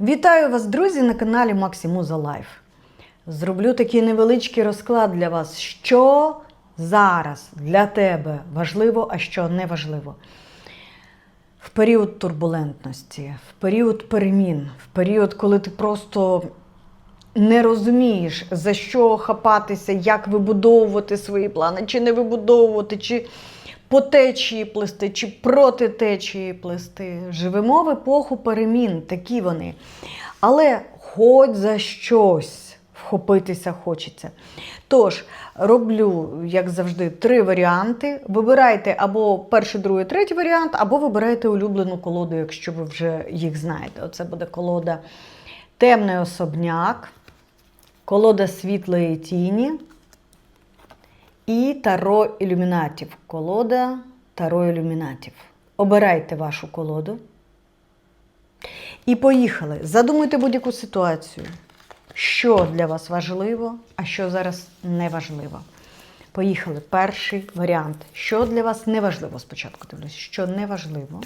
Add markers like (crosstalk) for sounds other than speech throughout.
Вітаю вас, друзі, на каналі Максимуза Лайф. Зроблю такий невеличкий розклад для вас, що зараз для тебе важливо, а що не важливо. В період турбулентності, в період перемін, в період, коли ти просто не розумієш, за що хапатися, як вибудовувати свої плани, чи не вибудовувати, чи по течії плести, чи проти течії плести. Живемо в епоху перемін, такі вони. Але хоч за щось вхопитися хочеться. Тож, роблю, як завжди, три варіанти. Вибирайте або перший, другий, третій варіант, або вибирайте улюблену колоду, якщо ви вже їх знаєте. Оце буде колода Темний особняк, колода світлої тіні і Таро ілюмінатів. Колода Таро ілюмінатів. Обирайте вашу колоду. І поїхали. Задумайте будь-яку ситуацію, що для вас важливо, а що зараз не важливо. Поїхали. Перший варіант. Що для вас не важливо? Спочатку дивлюсь, що не важливо.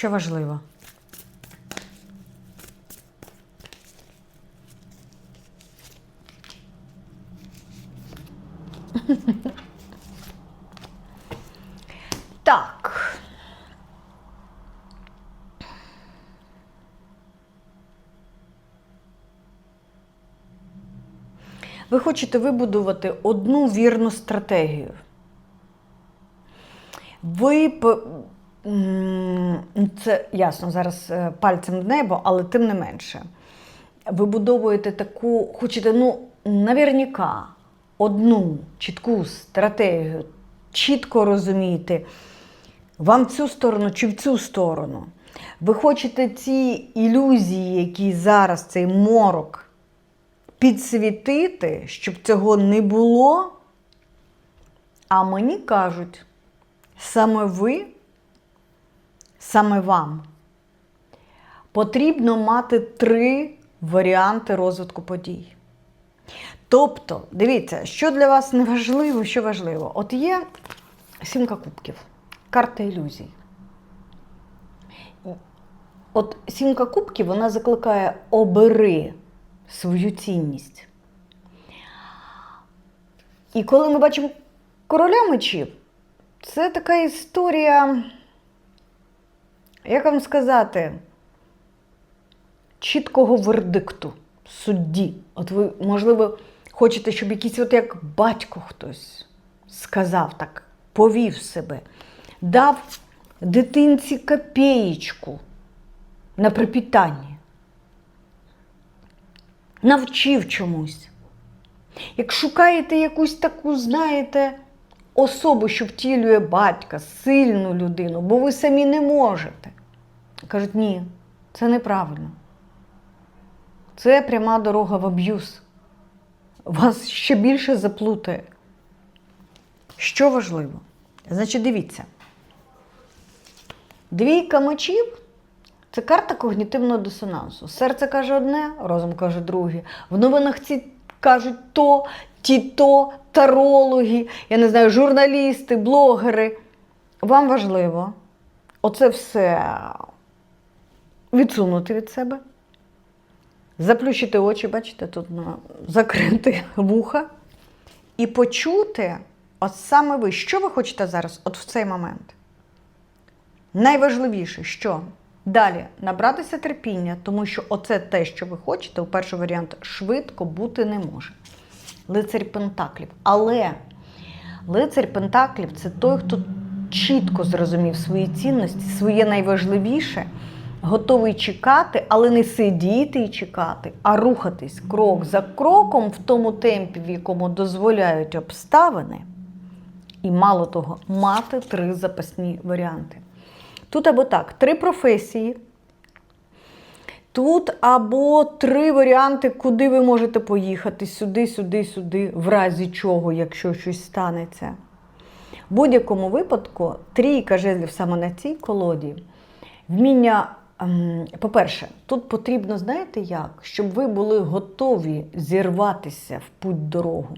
Що важливо? (laughs) Так. Ви хочете вибудувати одну вірну стратегію. Ви це ясно зараз е, пальцем в небо, але тим не менше. Вибудовуєте таку, хочете, ну, наверняка, одну чітку стратегію, чітко розумієте, вам в цю сторону чи в цю сторону. Ви хочете ці ілюзії, які зараз цей морок підсвітити, щоб цього не було. А мені кажуть, саме ви, саме вам потрібно мати три варіанти розвитку подій. Тобто, дивіться, що для вас не важливо, що важливо. От є сімка кубків, карта ілюзій. От сімка кубків вона закликає обери свою цінність. І коли ми бачимо короля мечів, це така історія, як вам сказати, чіткого вердикту судді. От ви, можливо, хочете, щоб якийсь от як батько хтось сказав так, повів себе, дав дитинці копеєчку на припітання, навчив чомусь. Як шукаєте якусь таку, знаєте, особу, що втілює батька, сильну людину, бо ви самі не можете. Кажуть, ні, це неправильно. Це пряма дорога в аб'юз. Вас ще більше заплутає. Що важливо? Значить, дивіться. Двійка мечів це карта когнітивного дисонансу. Серце каже одне, розум каже друге. В новинах ці кажуть то, ті то, тарологи, я не знаю, журналісти, блогери. Вам важливо оце все відсунути від себе, заплющити очі, бачите, тут на закрити вуха, і почути, от саме ви, що ви хочете зараз, от в цей момент. Найважливіше, що далі набратися терпіння, тому що оце те, що ви хочете, у перший варіант швидко бути не може. Лицарь Пентаклів. Але лицарь Пентаклів це той, хто чітко зрозумів свої цінності, своє найважливіше, готовий чекати, але не сидіти і чекати, а рухатись крок за кроком в тому темпі, в якому дозволяють обставини. І мало того, мати три запасні варіанти. Тут або так, три професії. Тут або три варіанти, куди ви можете поїхати сюди, сюди, сюди, в разі чого, якщо щось станеться. В будь-якому випадку трійка жезлів саме на цій колоді вміння По-перше, тут потрібно, знаєте як, щоб ви були готові зірватися в путь дорогу.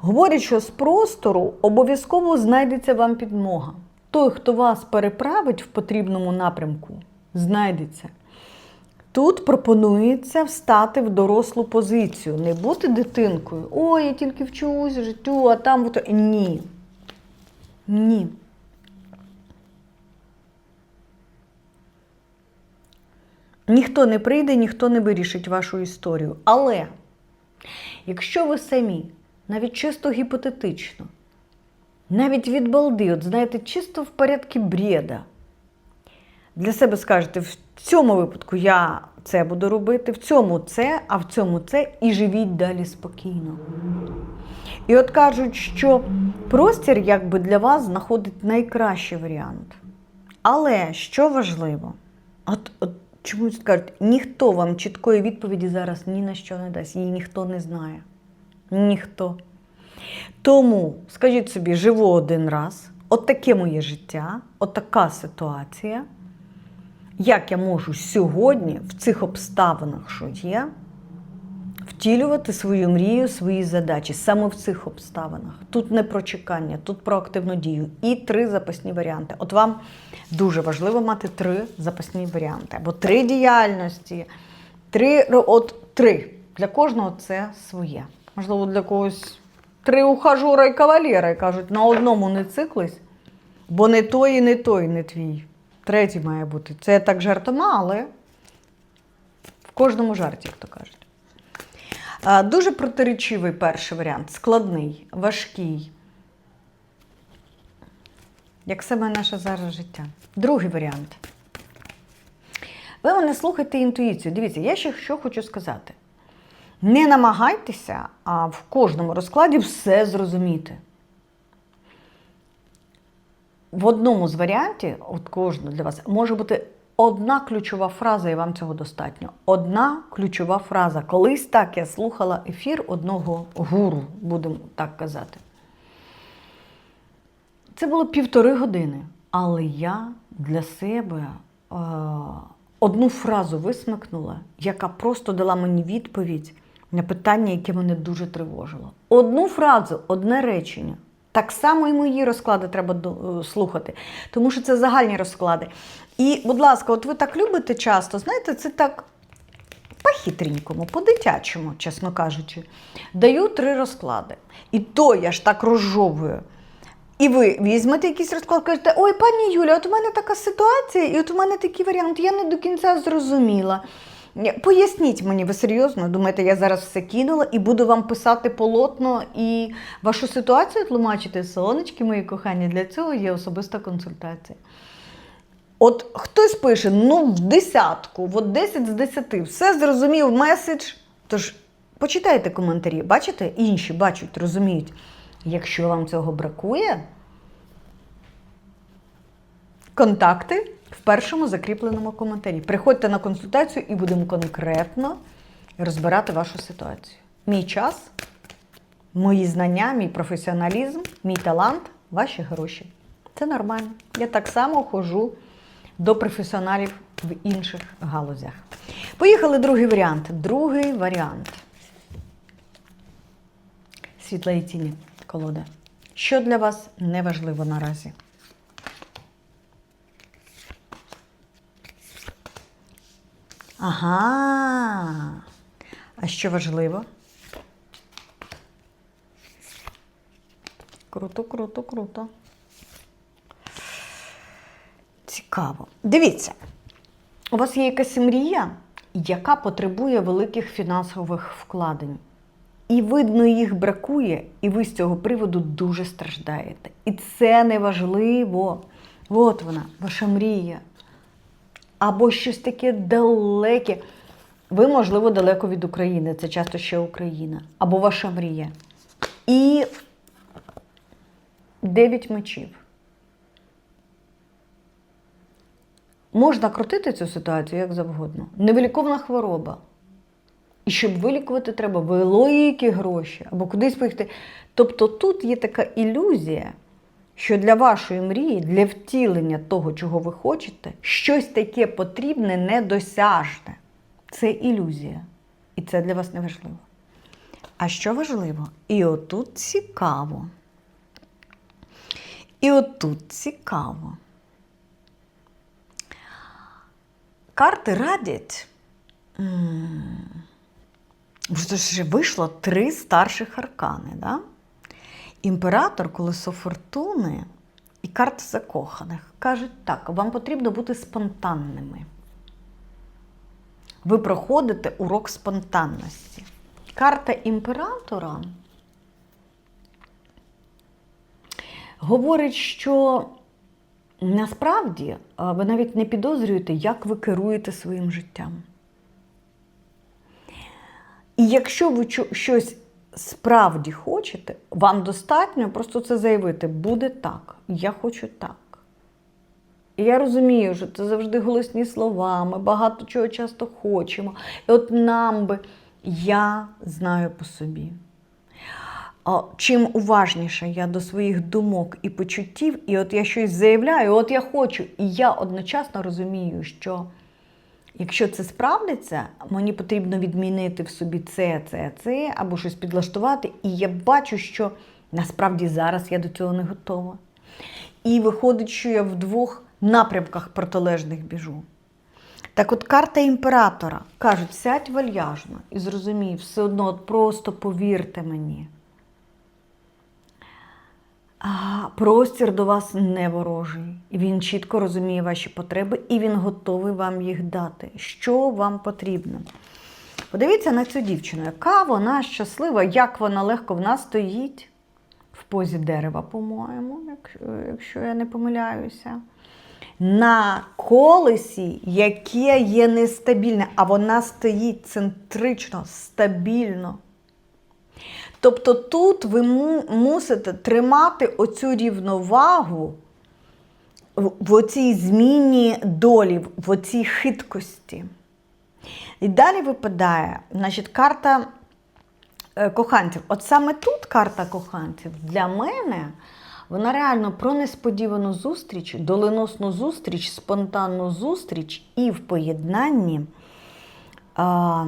Говорять, що з простору обов'язково знайдеться вам підмога. Той, хто вас переправить в потрібному напрямку, знайдеться. Тут пропонується встати в дорослу позицію, не бути дитинкою. Ой, я тільки вчусь життю, а там. Ні. Ні. Ніхто не прийде, ніхто не вирішить вашу історію. Але якщо ви самі, навіть чисто гіпотетично, навіть від балди, от знаєте, чисто в порядку бреда, для себе скажете, в цьому випадку я це буду робити, в цьому це, а в цьому це, і живіть далі спокійно. І от кажуть, що простір якби для вас знаходить найкращий варіант. Але що важливо, от, от чомусь кажуть, ніхто вам чіткої відповіді зараз ні на що не дасть, її ніхто не знає. Ніхто. Тому скажіть собі, живу один раз, от таке моє життя, от ситуація. Як я можу сьогодні, в цих обставинах, що є, втілювати свою мрію, свої задачі саме в цих обставинах. Тут не про чекання, тут про активну дію. І три запасні варіанти. От вам дуже важливо мати три запасні варіанти. Або три діяльності, три, от три. Для кожного це своє. Можливо, для когось три ухажура і кавалєра, і кажуть, на одному не циклись, бо не той і не той, не твій. Третій має бути. Це так жартома, але в кожному жарті, як то кажуть. Дуже протиречивий перший варіант, складний, важкий. Як саме наше зараз життя. Другий варіант. Ви мене слухайте інтуїцію. Дивіться, я ще що хочу сказати. Не намагайтеся а в кожному розкладі все зрозуміти. В одному з варіантів, от кожного для вас, може бути одна ключова фраза, і вам цього достатньо. Одна ключова фраза. Колись так я слухала ефір одного гуру, будемо так казати. Це було півтори години, але я для себе е, одну фразу висмикнула, яка просто дала мені відповідь на питання, яке мене дуже тривожило. Одну фразу, одне речення. Так само і мої розклади треба е, слухати, тому що це загальні розклади. І, будь ласка, от ви так любите часто, знаєте, це так по-хитренькому, по-дитячому, чесно кажучи. Даю три розклади. І то я ж так розжовую. І ви візьмете якийсь розклад, кажете, ой, пані Юля, от у мене така ситуація, і от у мене такий варіант, я не до кінця зрозуміла. Поясніть мені, ви серйозно думаєте, я зараз все кинула і буду вам писати полотно і вашу ситуацію тлумачити, сонечки мої кохані, для цього є особиста консультація. От хтось пише, ну, в десятку, от 10 з 10, все зрозумів меседж. Тож почитайте коментарі, бачите, інші бачать, розуміють. Якщо вам цього бракує, контакти першому закріпленому коментарі. Приходьте на консультацію і будемо конкретно розбирати вашу ситуацію. Мій час, мої знання, мій професіоналізм, мій талант, ваші гроші. Це нормально. Я так само ходжу до професіоналів в інших галузях. Поїхали другий варіант. Другий варіант. Світла і тіні колода. Що для вас не важливо наразі? Ага. А що важливо? Круто, круто, круто. Цікаво. Дивіться, у вас є якась мрія, яка потребує великих фінансових вкладень. І видно, їх бракує, і ви з цього приводу дуже страждаєте. І це не важливо. От вона, ваша мрія. Або щось таке далеке. Ви, можливо, далеко від України, це часто ще Україна, або ваша мрія. І дев'ять мечів. Можна крутити цю ситуацію як завгодно. Невиліковна хвороба. І щоб вилікувати, треба великі гроші або кудись поїхати. Тобто тут є така ілюзія, що для вашої мрії, для втілення того, чого ви хочете, щось таке потрібне, недосяжне. Це ілюзія. І це для вас не важливо. А що важливо? І отут цікаво. І отут цікаво. Карти радять. ж ж вийшло три старших аркани. Да? Імператор, колесо фортуни і карта закоханих кажуть так: вам потрібно бути спонтанними. Ви проходите урок спонтанності. Карта імператора говорить, що насправді ви навіть не підозрюєте, як ви керуєте своїм життям. І якщо ви щось справді хочете, вам достатньо просто це заявити. Буде так, я хочу так. І я розумію, що це завжди голосні слова, ми багато чого часто хочемо. І от нам би я знаю по собі. Чим уважніша я до своїх думок і почуттів, і от я щось заявляю, от я хочу, і я одночасно розумію, що якщо це справдиться, мені потрібно відмінити в собі це, це, це, або щось підлаштувати, і я бачу, що насправді зараз я до цього не готова. І виходить, що я в двох напрямках протилежних біжу. Так от карта імператора кажуть, сядь вальяжно і зрозумій, все одно от просто повірте мені. Простір до вас не ворожий. Він чітко розуміє ваші потреби і він готовий вам їх дати. Що вам потрібно? Подивіться на цю дівчину, яка вона щаслива, як вона легко в нас стоїть в позі дерева, по-моєму, якщо, якщо я не помиляюся. На колесі, яке є нестабільне, а вона стоїть центрично, стабільно. Тобто тут ви мусите тримати оцю рівновагу в, оцій зміні долі, в оцій хиткості. І далі випадає, значить, карта е, коханців. От саме тут карта коханців для мене, вона реально про несподівану зустріч, доленосну зустріч, спонтанну зустріч і в поєднанні. А,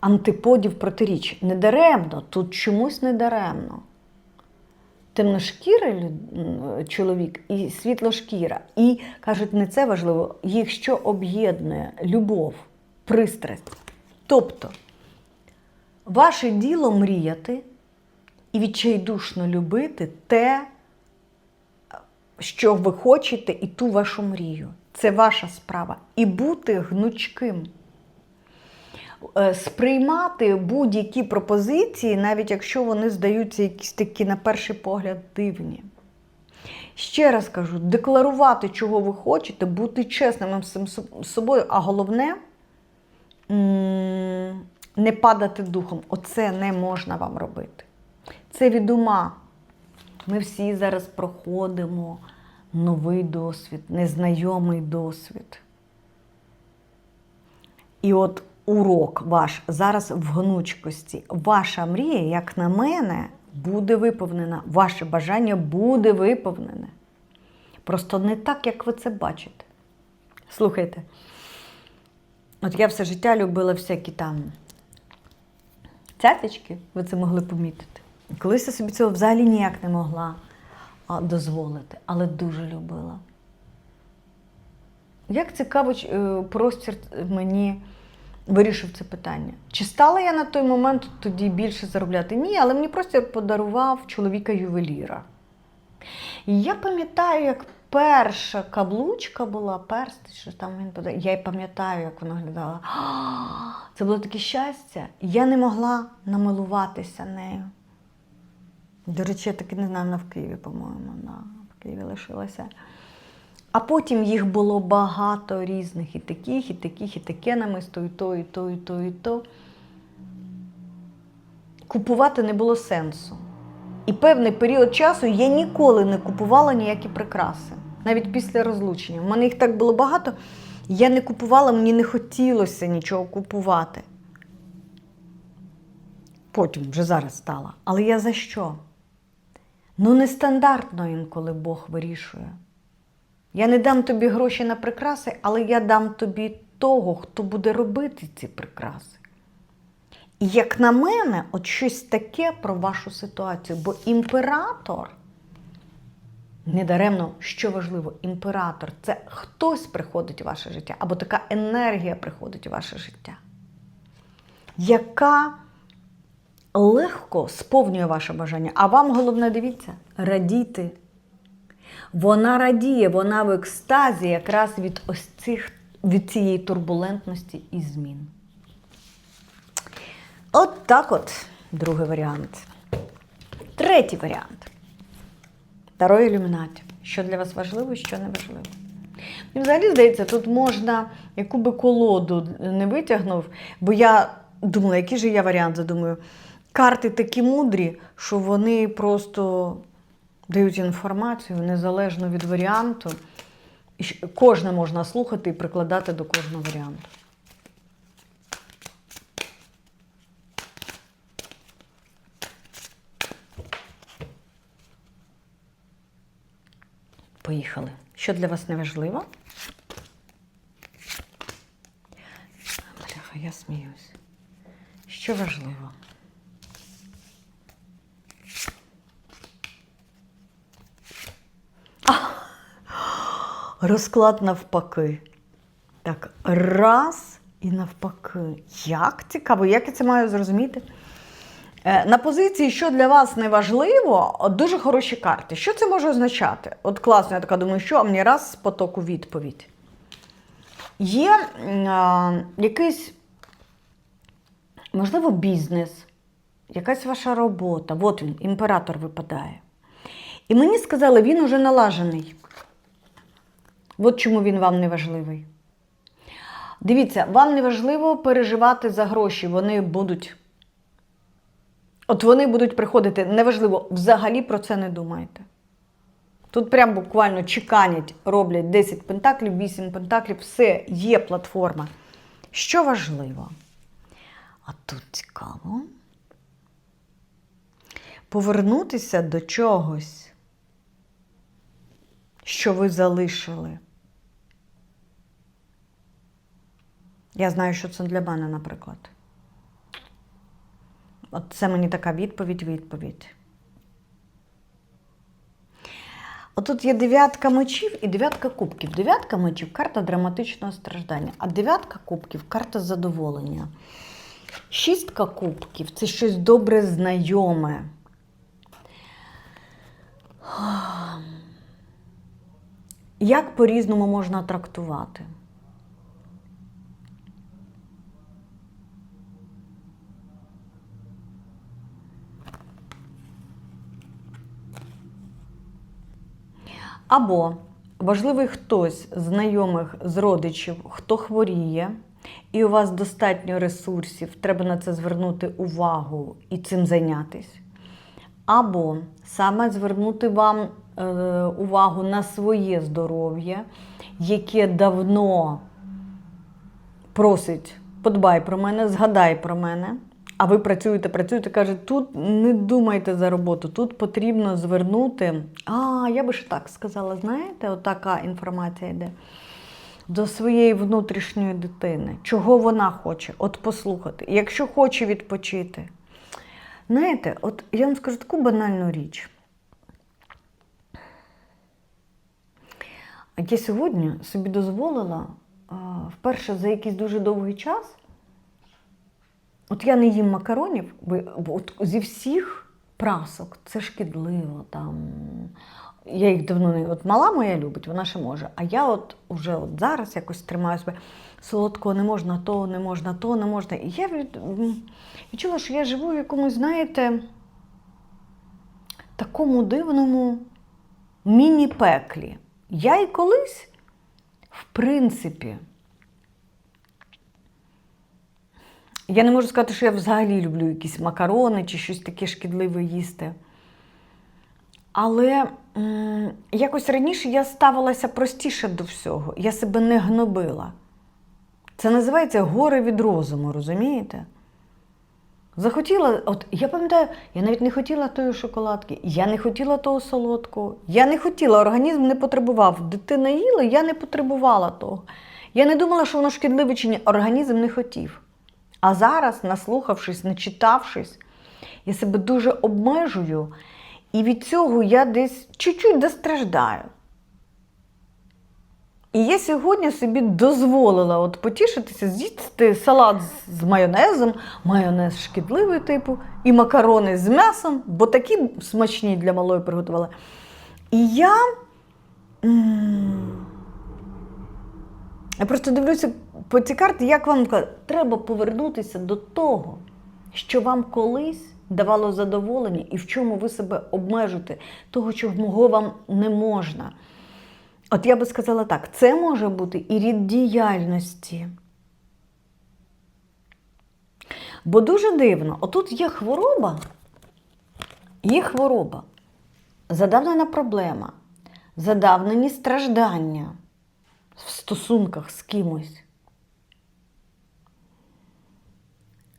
антиподів протиріч. Недаремно, тут чомусь недаремно. Темношкірий чоловік і світлошкіра. І кажуть, не це важливо, їх що об'єднує любов, пристрасть. Тобто, ваше діло мріяти і відчайдушно любити те, що ви хочете, і ту вашу мрію. Це ваша справа. І бути гнучким сприймати будь-які пропозиції, навіть якщо вони здаються якісь такі, на перший погляд, дивні. Ще раз кажу, декларувати, чого ви хочете, бути чесним з собою, а головне не падати духом. Оце не можна вам робити. Це від ума. Ми всі зараз проходимо новий досвід, незнайомий досвід. І от урок ваш зараз в гнучкості. Ваша мрія, як на мене, буде виповнена. Ваше бажання буде виповнене. Просто не так, як ви це бачите. Слухайте, от я все життя любила всякі там цяточки, ви це могли помітити. Колись я собі цього взагалі ніяк не могла дозволити, але дуже любила. Як цікаво, е, простір мені вирішив це питання. Чи стала я на той момент тоді більше заробляти? Ні, але мені простір подарував чоловіка ювеліра. І я пам'ятаю, як перша каблучка була, перст, що там він подарував. Я й пам'ятаю, як вона виглядала. А, (gasps) Це було таке щастя. Я не могла намилуватися нею. До речі, я таки не знаю, вона в Києві, по-моєму, на, в Києві лишилася. А потім їх було багато різних, і таких, і таких, і таке намисто, і то, і то, і то, і то. Купувати не було сенсу. І певний період часу я ніколи не купувала ніякі прикраси, навіть після розлучення. У мене їх так було багато, я не купувала, мені не хотілося нічого купувати. Потім вже зараз стала. Але я за що? Ну, нестандартно інколи Бог вирішує. Я не дам тобі гроші на прикраси, але я дам тобі того, хто буде робити ці прикраси. І як на мене, от щось таке про вашу ситуацію, бо імператор, недаремно, що важливо, імператор це хтось приходить у ваше життя, або така енергія приходить у ваше життя, яка легко сповнює ваше бажання. А вам головне, дивіться, радіти. Вона радіє, вона в екстазі якраз від ось цих, від цієї турбулентності і змін. От так от, другий варіант. Третій варіант. Таро ілюмінаті. Що для вас важливо, що не важливо. Мені взагалі здається, тут можна, яку би колоду не витягнув, бо я думала, який же я варіант задумаю. Карти такі мудрі, що вони просто дають інформацію незалежно від варіанту. Кожне можна слухати і прикладати до кожного варіанту. Поїхали. Що для вас не важливо? Бляха, я сміюсь. Що важливо? Розклад навпаки. Так, раз і навпаки. Як цікаво, як я це маю зрозуміти? Е, На позиції, що для вас не важливо, дуже хороші карти. Що це може означати? От класно, я така думаю, що а мені раз з потоку відповідь. Є а, якийсь, можливо, бізнес, якась ваша робота. От він, імператор випадає. І мені сказали, він уже налажений. От чому він вам не важливий. Дивіться, вам не важливо переживати за гроші, вони будуть. От вони будуть приходити, неважливо, взагалі про це не думайте. Тут прям буквально чеканять, роблять 10 пентаклів, 8 пентаклів, все, є платформа. Що важливо? А тут цікаво. Повернутися до чогось, що ви залишили. Я знаю, що це для мене, наприклад. От це мені така відповідь-відповідь. Отут є дев'ятка мечів і дев'ятка кубків. Дев'ятка мечів карта драматичного страждання, а дев'ятка кубків карта задоволення. Шістка кубків це щось добре знайоме. Як по-різному можна трактувати? Або важливий хтось з знайомих, з родичів, хто хворіє, і у вас достатньо ресурсів, треба на це звернути увагу і цим зайнятися. Або саме звернути вам е, увагу на своє здоров'я, яке давно просить, подбай про мене, згадай про мене. А ви працюєте, працюєте, каже, тут не думайте за роботу, тут потрібно звернути. А, я би ж так сказала, знаєте, отака інформація йде до своєї внутрішньої дитини. Чого вона хоче? От послухати. Якщо хоче відпочити. Знаєте, от я вам скажу таку банальну річ. Я сьогодні собі дозволила вперше за якийсь дуже довгий час. От я не їм макаронів, от зі всіх прасок це шкідливо. Там. Я їх давно не. От мала моя любить, вона ще може. А я от уже от зараз якось тримаю себе. Солодкого не можна, то не можна, то не можна. І я від, відчула, що я живу в якомусь, знаєте, такому дивному міні-пеклі. Я і колись, в принципі, Я не можу сказати, що я взагалі люблю якісь макарони чи щось таке шкідливе їсти. Але м, якось раніше я ставилася простіше до всього. Я себе не гнобила. Це називається горе від розуму, розумієте? Захотіла, от я пам'ятаю, я навіть не хотіла тої шоколадки, я не хотіла того солодкого, я не хотіла, організм не потребував. Дитина їла, я не потребувала того. Я не думала, що воно шкідливе чи ні, організм не хотів. А зараз, наслухавшись, начитавшись, я себе дуже обмежую, і від цього я десь чуть-чуть достраждаю. І я сьогодні собі дозволила от потішитися, з'їсти салат з- майонезом, майонез шкідливий типу, і макарони з м'ясом, бо такі смачні для малої приготувала. І я. Я просто дивлюся по цій карті, як вам треба повернутися до того, що вам колись давало задоволення і в чому ви себе обмежуєте, того, чого вам не можна. От я би сказала так: це може бути і рід діяльності. Бо дуже дивно, отут є хвороба, є хвороба, задавнена проблема, задавнені страждання в стосунках з кимось.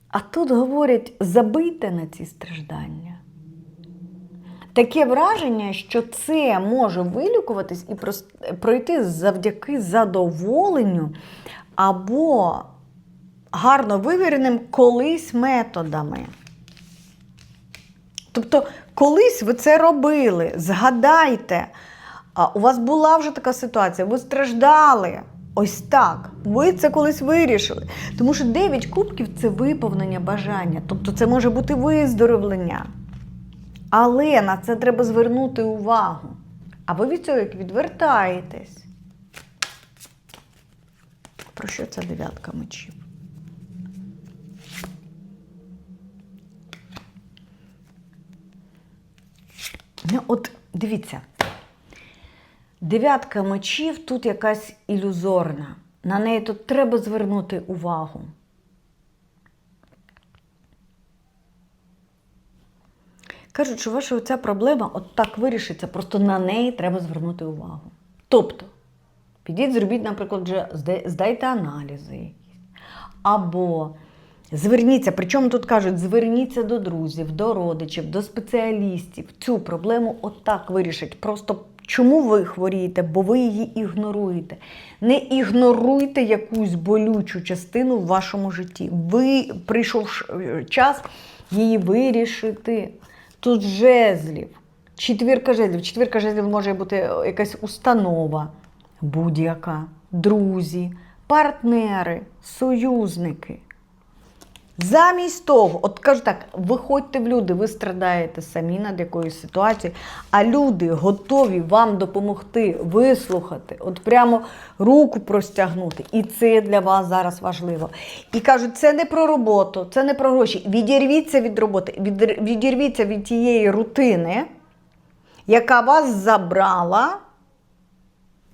А тут говорять, забийте на ці страждання. Таке враження, що це може вилікуватись і пройти завдяки задоволенню або гарно вивіреним колись методами. Тобто, колись ви це робили, згадайте, а у вас була вже така ситуація, ви страждали. Ось так. Ви це колись вирішили. Тому що 9 кубків це виповнення бажання. Тобто це може бути виздоровлення. Але на це треба звернути увагу. А ви від цього як відвертаєтесь. Про що ця дев'ятка мечів? Ну, от дивіться. Дев'ятка мечів тут якась ілюзорна. На неї тут треба звернути увагу. Кажуть, що ваша ця проблема от так вирішиться, просто на неї треба звернути увагу. Тобто, підіть, зробіть, наприклад, вже здайте аналізи. Або зверніться, причому тут кажуть, зверніться до друзів, до родичів, до спеціалістів. Цю проблему от так вирішить. Просто чому ви хворієте, бо ви її ігноруєте. Не ігноруйте якусь болючу частину в вашому житті. Ви прийшов час її вирішити. Тут жезлів. Четвірка жезлів. Четвірка жезлів може бути якась установа, будь-яка, друзі, партнери, союзники. Замість того, от кажу так, виходьте в люди, ви страдаєте самі над якоюсь ситуацією, а люди готові вам допомогти, вислухати, от прямо руку простягнути. І це для вас зараз важливо. І кажуть, це не про роботу, це не про гроші. Відірвіться від роботи, відірвіться від тієї рутини, яка вас забрала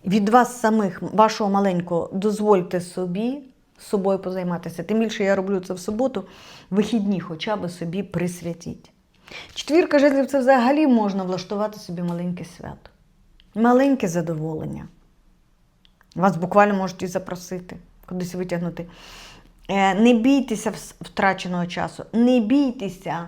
від вас самих, вашого маленького, дозвольте собі з собою позайматися. Тим більше я роблю це в суботу, вихідні хоча б собі присвятіть. Четвірка жезлів це взагалі можна влаштувати собі маленьке свято. Маленьке задоволення. Вас буквально можуть і запросити, кудись витягнути. Е, Не бійтеся втраченого часу, не бійтеся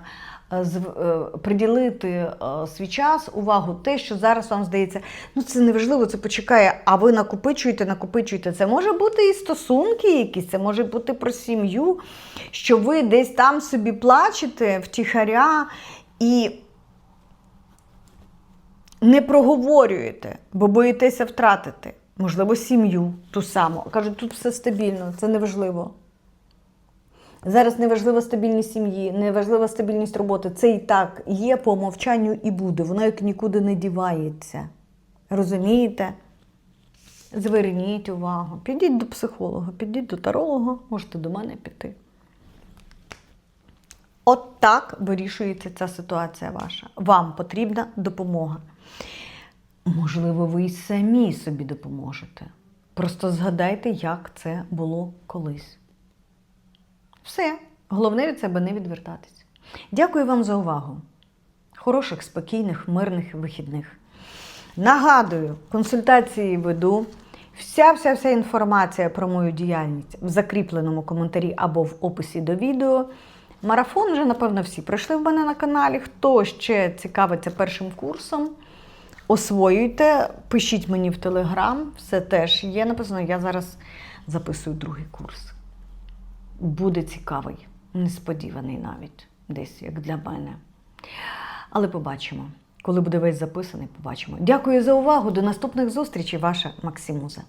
приділити е, свій час, увагу, те, що зараз вам здається, ну це неважливо, це почекає, а ви накопичуєте, накопичуєте. Це може бути і стосунки якісь, це може бути про сім'ю, що ви десь там собі плачете втіхаря і не проговорюєте, бо боїтеся втратити. Можливо, сім'ю ту саму. Кажуть, тут все стабільно, це неважливо. Зараз неважлива стабільність сім'ї, неважлива стабільність роботи. Це і так є по мовчанню і буде. Воно як нікуди не дівається. Розумієте? Зверніть увагу. Підіть до психолога, підіть до таролога, можете до мене піти. От так вирішується ця ситуація ваша. Вам потрібна допомога. Можливо, ви й самі собі допоможете. Просто згадайте, як це було колись. Все. Головне від себе не відвертатись. Дякую вам за увагу. Хороших, спокійних, мирних вихідних. Нагадую, консультації веду. Вся вся вся інформація про мою діяльність в закріпленому коментарі або в описі до відео. Марафон вже, напевно, всі пройшли в мене на каналі. Хто ще цікавиться першим курсом, освоюйте, пишіть мені в Телеграм, все теж є написано. Я зараз записую другий курс. Буде цікавий, несподіваний навіть десь, як для мене. Але побачимо. Коли буде весь записаний, побачимо. Дякую за увагу. До наступних зустрічей, ваша Максимуза.